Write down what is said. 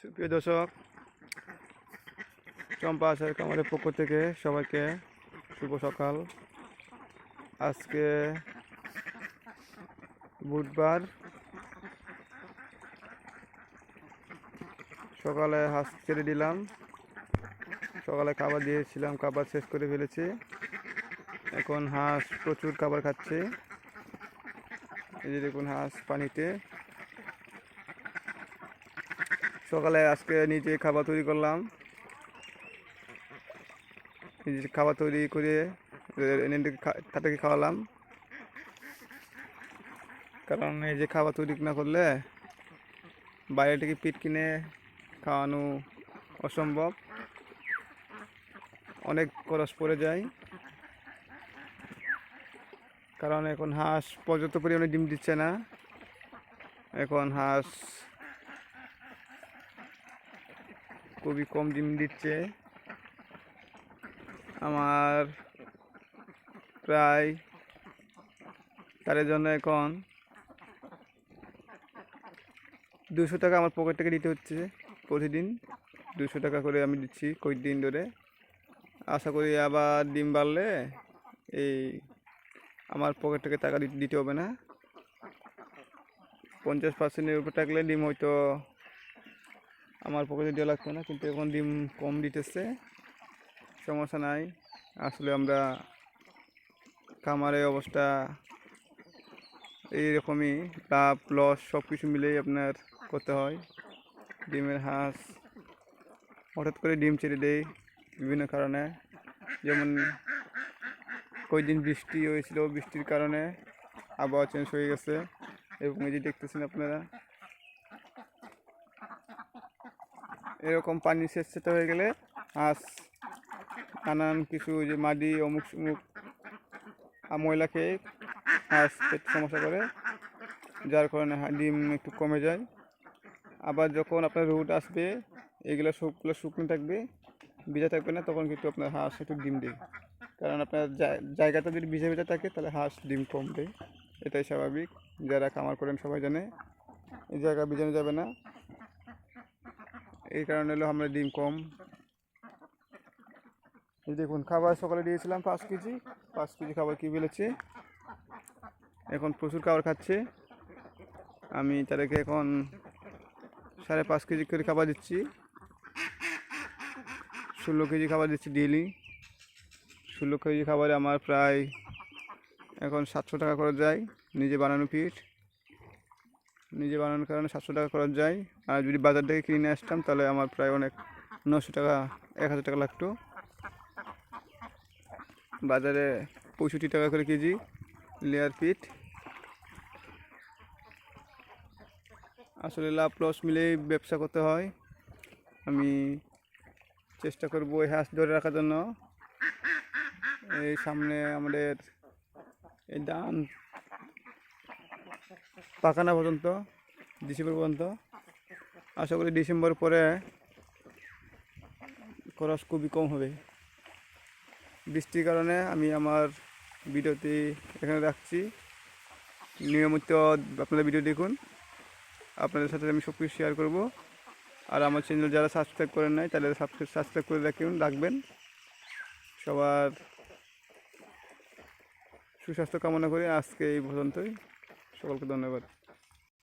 সুপ্রিয় দর্শক, চম্পা আসার কামারের পক্ষ থেকে সবাইকে শুভ সকাল। আজকে বুধবার সকালে হাঁস ছেড়ে দিলাম। সকালে খাবার দিয়েছিলাম, খাবার শেষ করে ফেলেছি। এখন হাঁস প্রচুর খাবার খাচ্ছে। এই যে দেখুন হাঁস পানিতে সকালে আজকে নিজে খাবার তৈরি করলাম। নিজে খাবার তৈরি করে তাদেরকে খাওয়ালাম। কারণ এই যে খাবার তৈরি না করলে বাইরে থেকে পিট কিনে খাওয়ানো অসম্ভব। অনেক খরচ পড়ে যায়। কারণ এখন হাঁস পর্যাপ্ত পরিমাণে ডিম দিচ্ছে না। এখন হাঁস খুবই কম ডিম দিচ্ছে। আমার প্রায় তার জন্য এখন দুশো টাকা আমার পকেট থেকে দিতে হচ্ছে প্রতিদিন। দুশো টাকা করে আমি দিচ্ছি কয়েকদিন ধরে। আশা করি আবার ডিম বাড়লে এই আমার পকেট থেকে টাকা দিতে হবে না। পঞ্চাশ পার্সেন্টের উপর থাকলে ডিম হয়তো আমার পকেটে দেওয়া লাগতো না, কিন্তু এখন ডিম কম দিতেছে, সমস্যা নাই। আসলে আমরা খামারের অবস্থা এইরকমই, লাভ, লস সব কিছু মিলেই আপনার করতে হয়। ডিমের হাঁস, হঠাৎ করে ডিম ছেড়ে দেয় বিভিন্ন কারণে। যেমন কয়েকদিন বৃষ্টি হয়েছিল, বৃষ্টির কারণে আবহাওয়া চেঞ্জ হয়ে গেছে। এবং এই যে দেখতেছেন আপনারা এরকম পানি সেচ হয়ে গেলে হাঁস নানান কিছু যে মাটি অমুক আর ময়লা খেয়ে হাঁস পেট সমস্যা করে, যার কারণে ডিম একটু কমে যায়। আবার যখন আপনার রোদ আসবে, এগুলো সবগুলো শুকনো থাকবে, ভিজা থাকবে না, তখন কিন্তু আপনার হাঁস একটু ডিম দেয়। কারণ আপনার জায়- জায়গাটা যদি ভিজে ভিজে থাকে, তাহলে হাঁস ডিম কম দেয়। এটাই স্বাভাবিক। যারা খামার করেন সবাই জানে, এই জায়গা ভিজানো যাবে না। এই কারণে হলো আমরা ডিম কম। এই দেখুন, খাবার সকালে দিয়েছিলাম পাঁচ কেজি। পাঁচ কেজি খাবার কি ফেলেছে? এখন প্রচুর খাবার খাচ্ছে। আমি তাদেরকে এখন সাড়ে পাঁচ কেজি করে খাবার দিচ্ছি। ষোলো কেজি খাবার দিচ্ছি ডেলি ষোলো কেজি খাবারে আমার প্রায় এখন সাতশো টাকা খরচ যায় নিজে বানানো পিঠ। নিজে বানানোর কারণে সাতশো টাকা খরচ যায়। আর যদি বাজার থেকে কিনে নিয়ে আসতাম, তাহলে আমার প্রায় অনেক নশো টাকা, এক হাজার টাকা লাগতো। বাজারে পঁয়ষট্টি টাকা করে কেজি লেয়ার পিট আসলে লাভ লস মিলেই ব্যবসা করতে হয়। আমি চেষ্টা করব এই হাঁস ধরে রাখার জন্য। এই সামনে আমাদের এই ধান পাকানা পর্যন্ত, ডিসেম্বর পর্যন্ত। আশা করি ডিসেম্বর পরে খরচ খুবই কম হবে। বৃষ্টির কারণে আমি আমার ভিডিওটি এখানে রাখছি। নিয়মিত আপনারা ভিডিও দেখুন। আপনাদের সাথে আমি সব কিছু শেয়ার করব। আর আমার চ্যানেল যারা সাবস্ক্রাইব করেন নাই তাদের সাবস্ক্রাইব সাবস্ক্রাইব করে রাখুন, রাখবেন। সবার সুস্বাস্থ্য কামনা করি। আজকে এই পর্যন্তই। সকলকে ধন্যবাদ।